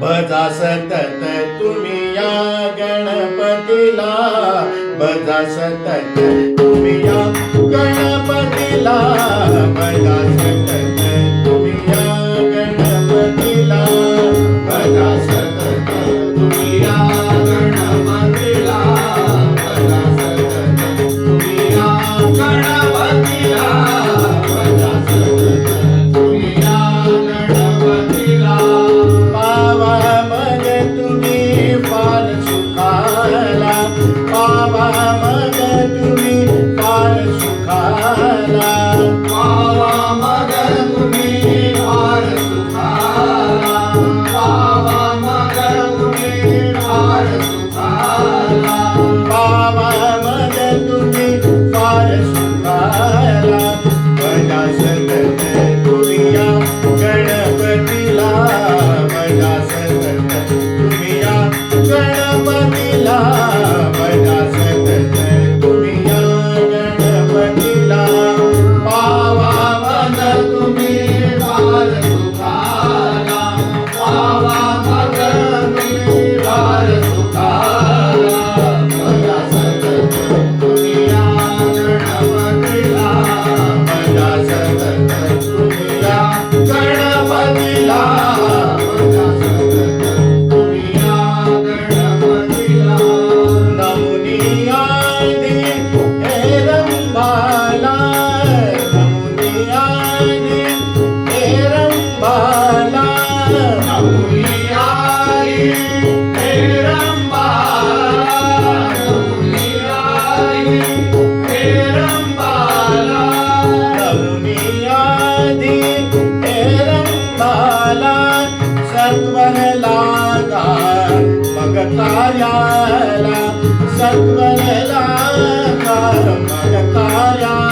बजा सतत तुम्ही या गणपतीला बजा सतत तुम्ही या गणपतीला जु पार सुखला जु पार सुखलाुरिया करप तिला बघा कार्याला सत्वला कर्म कार्याला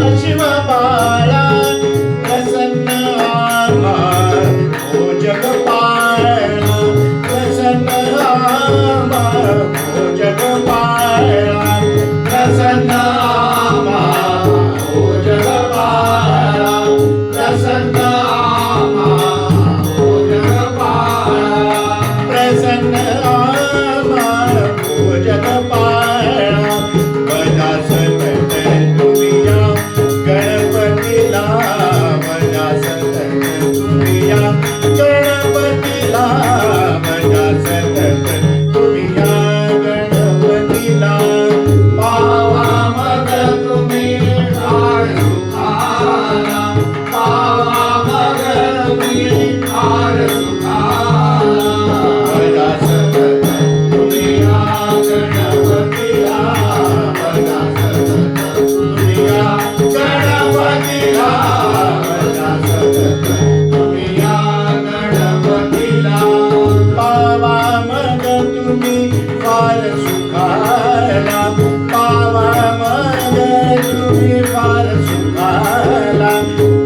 Oh, yeah. सुखाला